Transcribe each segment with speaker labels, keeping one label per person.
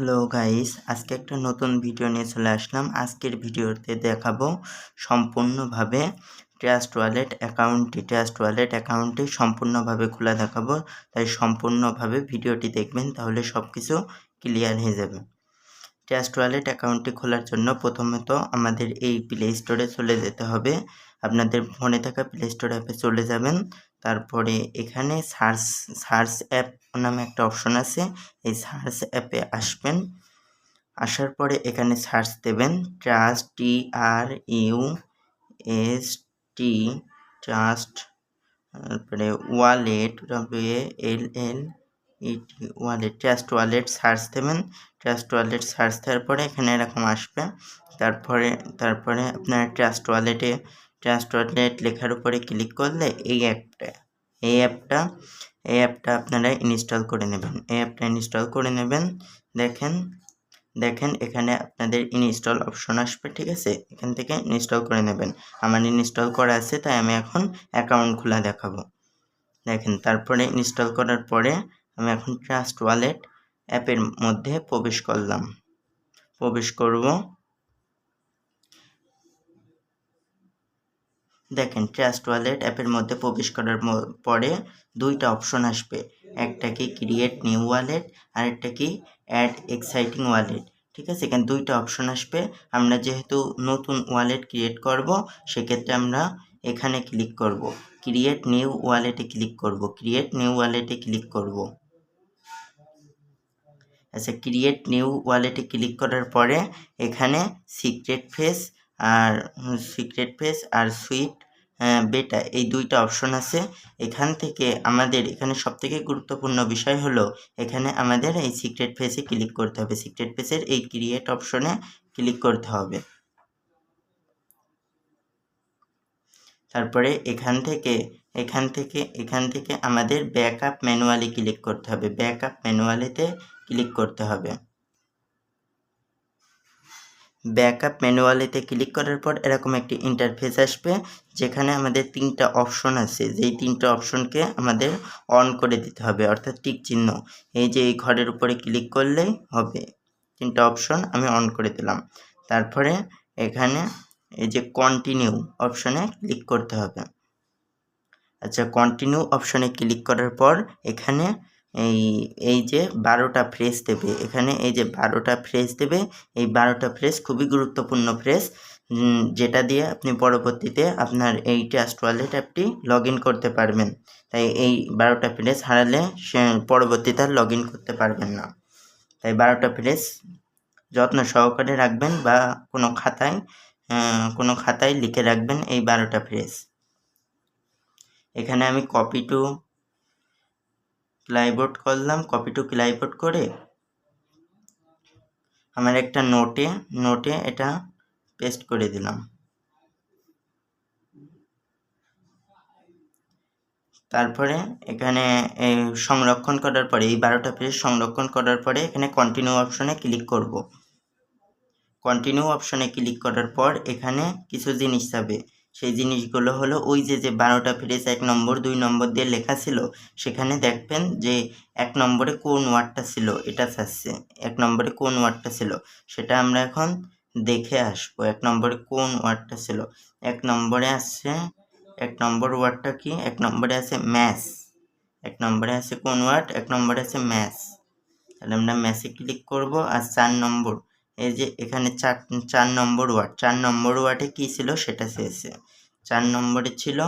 Speaker 1: Hello guys, আজকে একটা নতুন ভিডিও নিয়ে চলে আসলাম। আজকের ভিডিওতে দেখাবো সম্পূর্ণভাবে ট্রাস্ট ওয়ালেট অ্যাকাউন্টটি। ট্রাস্ট ওয়ালেট অ্যাকাউন্টটি সম্পূর্ণভাবে খোলা দেখাবো। তাই সম্পূর্ণভাবে ভিডিওটি দেখবেন, তাহলে সব কিছু ক্লিয়ার হয়ে যাবে। ট্রাস্ট ওয়ালেট অ্যাকাউন্টটি খোলার জন্য প্রথমত আমাদের এই প্লে স্টোরে চলে যেতে হবে। আপনাদের ফোনে থাকা প্লে স্টোর অ্যাপে চলে যাবেন। তারপরে এখানে সার্চ সার্চ অ্যাপ নামে একটা অপশন আছে। এই সার্চ অ্যাপে আসবেন। আসার পরে এখানে সার্চ দেবেন trust, T R U S T, trust, তারপরে wallet, W L L, E T, wallet, trust wallet search দেবেন। ট্রাস্ট ওয়ালেট সার্চ দেওয়ার পরে এখানে এরকম আসবে। তারপরে তারপরে আপনার ট্রাস্ট ওয়ালেটে ট্রাস্ট ওয়ালেট লেখার উপরে ক্লিক করলে এই অ্যাপটা এই অ্যাপটা এই অ্যাপটা আপনারা ইনস্টল করে নেবেন। এই অ্যাপটা ইনস্টল করে নেবেন। দেখেন দেখেন এখানে আপনাদের ইনস্টল অপশন আসবে, ঠিক আছে? এখান থেকে ইনস্টল করে নেবেন। আমার ইনস্টল করা আছে, তাই আমি এখন অ্যাকাউন্ট খোলা দেখাবো। দেখেন, তারপরে ইনস্টল করার পরে আমি এখন ট্রাস্ট ওয়ালেট অ্যাপের মধ্যে প্রবেশ করলাম। প্রবেশ করব। দেখেন ট্রাস্ট ওয়ালেট অ্যাপের মধ্যে প্রবেশ করার পরে দুইটা অপশন আসবে। একটা কি ক্রিয়েট নিউ ওয়ালেট আর একটা কি অ্যাড এক্সাইটিং ওয়ালেট ঠিক আছে? এখানে দুইটা অপশন আসবে। আমরা যেহেতু নতুন ওয়ালেট ক্রিয়েট করব, সেক্ষেত্রে আমরা এখানে ক্লিক করব। ক্রিয়েট নিউ ওয়ালেটে ক্লিক করব। ক্রিয়েট নিউ ওয়ালেটে ক্লিক করব। আচ্ছা ক্রিয়েট নিউ ওয়ালেটে ক্লিক করার পরে এখানে সিক্রেট ফেস আর সিক্রেট ফেস আর সুইট বেটা এই দুইটা অপশন আছে। এখান থেকে আমাদের এখানে সবথেকে গুরুত্বপূর্ণ বিষয় হলো, এখানে আমাদের এই সিক্রেট ফেসে ক্লিক করতে হবে। সিক্রেট ফেসের এই ক্রিয়েট অপশনে ক্লিক করতে হবে। তারপরে এখান থেকে এখান থেকে এখান থেকে আমাদের ব্যাকআপ ম্যানুয়ালি ক্লিক করতে হবে। ব্যাকআপ ম্যানুয়ালিতে ক্লিক করতে হবে। ব্যাকআপ ম্যানুয়ালিতে ক্লিক করার পর এরকম একটি ইন্টারফেস আসবে, যেখানে আমাদের তিনটা অপশন আছে। যেই তিনটা অপশনকে আমাদের অন করে দিতে হবে, অর্থাৎ টিক চিহ্ন। এই যে এই ঘরের উপরে ক্লিক করলেই হবে। তিনটা অপশন আমি অন করে দিলাম। তারপরে এখানে এই যে কন্টিনিউ অপশনে ক্লিক করতে হবে। আচ্ছা কন্টিনিউ অপশনে ক্লিক করার পর এখানে এই এই যে বারোটা ফ্রেস দেবে, এখানে এই যে বারোটা ফ্রেস দেবে, এই বারোটা ফ্রেস খুবই গুরুত্বপূর্ণ ফ্রেস যেটা দিয়ে আপনি পরবর্তীতে আপনার এই ট্রাস্ট ওয়ালেট অ্যাপটি লগ করতে পারবেন। তাই এই বারোটা ফ্রেস হারালে সে পরবর্তীতে আর লগ করতে পারবেন না। তাই বারোটা ফ্রেস যত্ন সহকারে রাখবেন বা কোনো খাতায় কোনো খাতায় লিখে রাখবেন এই বারোটা ফ্রেস এখানে আমি কপি টু ক্লাইবোর্ড করলাম কপি টু ক্লাইবোর্ড করে। আমার একটা নোটে নোটে এটা পেস্ট করে দিলাম। তারপরে এখানে সংরক্ষণ করার পরে, এই বারোটা পেজ সংরক্ষণ করার পরে এখানে কন্টিনিউ অপশনে ক্লিক করব। কন্টিনিউ অপশনে ক্লিক করার পর এখানে কিছু জিনিস যাবে। সেই জিনিসগুলো হলো ওই যে যে বারোটা ফ্রেজ এক নম্বর, দুই নম্বর দিয়ে লেখা ছিল, সেখানে দেখবেন যে এক নম্বরে কোন ওয়ার্ডটা ছিল, এটা চাচ্ছে এক নম্বরে কোন ওয়ার্ডটা ছিল, সেটা আমরা এখন দেখে আসব, এক নম্বরে কোন ওয়ার্ডটা ছিল। এক নম্বরে আছে এক নম্বর ওয়ার্ডটা কি? এক নম্বরে আছে ম্যাথস এক নম্বরে আছে কোন ওয়ার্ড? এক নম্বরে আছে ম্যাথস তাহলে আমরা ম্যাথে ক্লিক করব আর চার নম্বর এই যে এখানে চার চার নম্বর ওয়ার্ড, চার নম্বর ওয়ার্ডে কী ছিল? সেটা চেয়েছে চার নম্বরে ছিল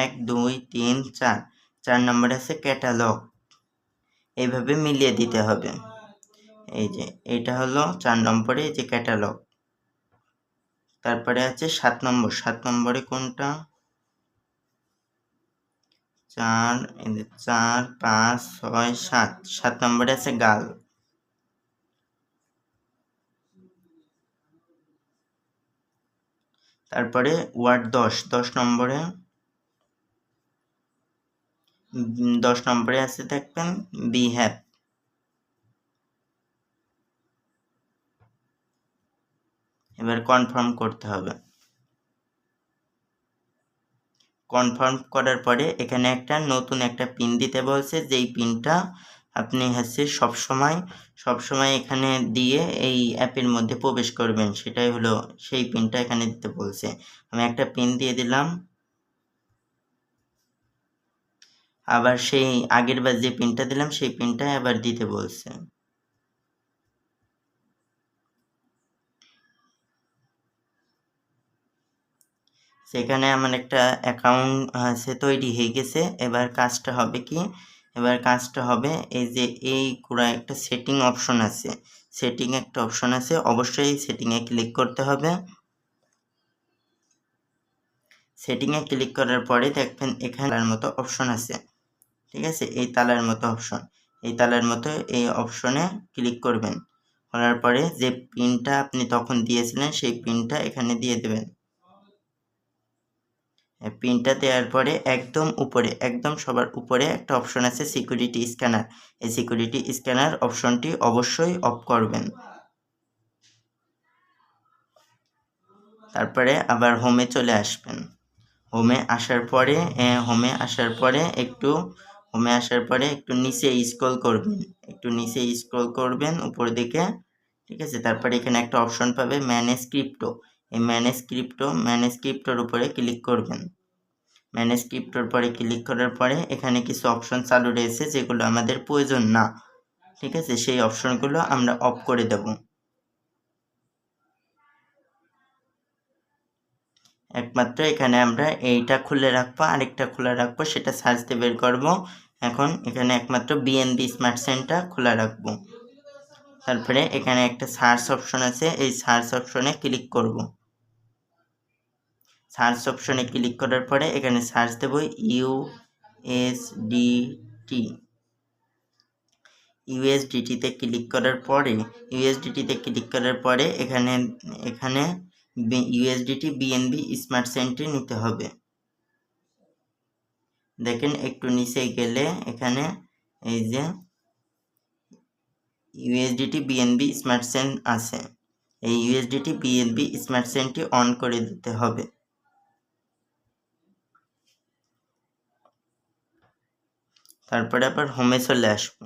Speaker 1: এক, দুই, তিন, চার। চার নম্বরে আছে ক্যাটালগ। এইভাবে মিলিয়ে দিতে হবে। এই যে এটা হলো চার নম্বরে যে ক্যাটালগ। তারপরে আছে সাত নম্বর। সাত নম্বরে কোনটা? চার চার, পাঁচ, ছয়, সাত। সাত নম্বরে আছে গাল। তারপরে ওয়ার্ড দশ। দশ নম্বরে দশ নম্বরে আছে দেখবেন, বি হ্যাপ এবার কনফার্ম করতে হবে। কনফার্ম করার পরে এখানে একটা নতুন একটা পিন দিতে বলছে। যেই পিনটা আপনি হচ্ছে সবসময় সবসময় এখানে দিয়ে এই অ্যাপের মধ্যে প্রবেশ করবেন, সেটাই হলো সেই পিনটা এখানে দিতে বলছে। আমি একটা পিন দিয়ে দিলাম। আবার সেই আগের বার যে পিনটা দিলাম, সেই পিনটাই আবার দিতে বলছে। সেখানে আমার একটা অ্যাকাউন্ট সে তৈরি হয়ে গেছে। এবার কাজটা হবে কি? এবার কাজটা হবে এই যে এই পুরো একটা সেটিং অপশন আছে। সেটিং একটা অপশন আছে, অবশ্যই সেটিংয়ে ক্লিক করতে হবে। সেটিংয়ে ক্লিক করার পরে দেখবেন এখানের মতো অপশন আছে। ঠিক আছে? এই তালার মতো অপশন এই তালার মতো এই অপশনে ক্লিক করবেন। করার পরে যে পিনটা আপনি তখন দিয়েছিলেন, সেই পিনটা এখানে দিয়ে দেবেন। পিনটা দেওয়ার পরে একদম উপরে, একদম সবার উপরে একটা অপশন আছে সিকিউরিটি স্ক্যানার এই সিকিউরিটি স্ক্যানার অপশনটি অবশ্যই অফ করবেন। তারপরে আবার হোমে চলে আসবেন। হোমে আসার পরে হোমে আসার পরে একটু হোমে আসার পরে একটু নিচে স্ক্রল করবেন। একটু নিচে স্ক্রল করবেন, উপর দিকে, ঠিক আছে? তারপরে এখানে একটা অপশন পাবে ম্যানেজ ক্রিপ্টো এই ম্যানেজ ক্রিপ্টো উপরে ক্লিক করবেন। ম্যানেজ ক্রিপ্টোর পরে ক্লিক করার পরে এখানে কিছু অপশন চালু রয়েছে যেগুলো আমাদের প্রয়োজন না। ঠিক আছে? সেই অপশনগুলো আমরা অফ করে দেব। একমাত্র এখানে আমরা এইটা খুলে রাখব, আরেকটা খুলে রাখব, সেটা সার্চ দিয়ে বের করব। এখন এখানে একমাত্র বিএনবি স্মার্ট সেন্টটা খোলা রাখব। তারপরে এখানে একটা সার্চ অপশন আছে, এই সার্চ অপশনে ক্লিক করব। সার্চ অপশনে ক্লিক করার পরে এখানে সার্চ দেব ইউ এস ডি টি। ইউএসডিটিতে ক্লিক করার পরে ইউএসডিটিতে ক্লিক করার পরে এখানে এখানে ইউএসডিটি বিএনবি স্মার্ট সেন্টে নিতে হবে। দেখেন একটু নিচে গেলে এখানে এই যে ইউএসডিটি বিএনবি স্মার্ট সেন আছে। এই ইউএসডিটি বিএনবি স্মার্ট সেনটি অন করে দিতে হবে। তারপরে আবার হোমে চলে আসব।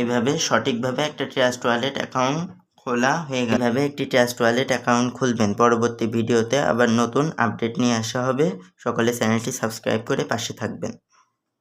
Speaker 1: এইভাবে সঠিকভাবে একটা ট্রাস্ট ওয়ালেট অ্যাকাউন্ট খোলা হয়ে গেল। এভাবে একটি ট্রাস্ট ওয়ালেট অ্যাকাউন্ট খুলবেন। পরবর্তী ভিডিওতে আবার নতুন আপডেট নিয়ে আসা হবে। সকলে চ্যানেলটি সাবস্ক্রাইব করে পাশে থাকবেন।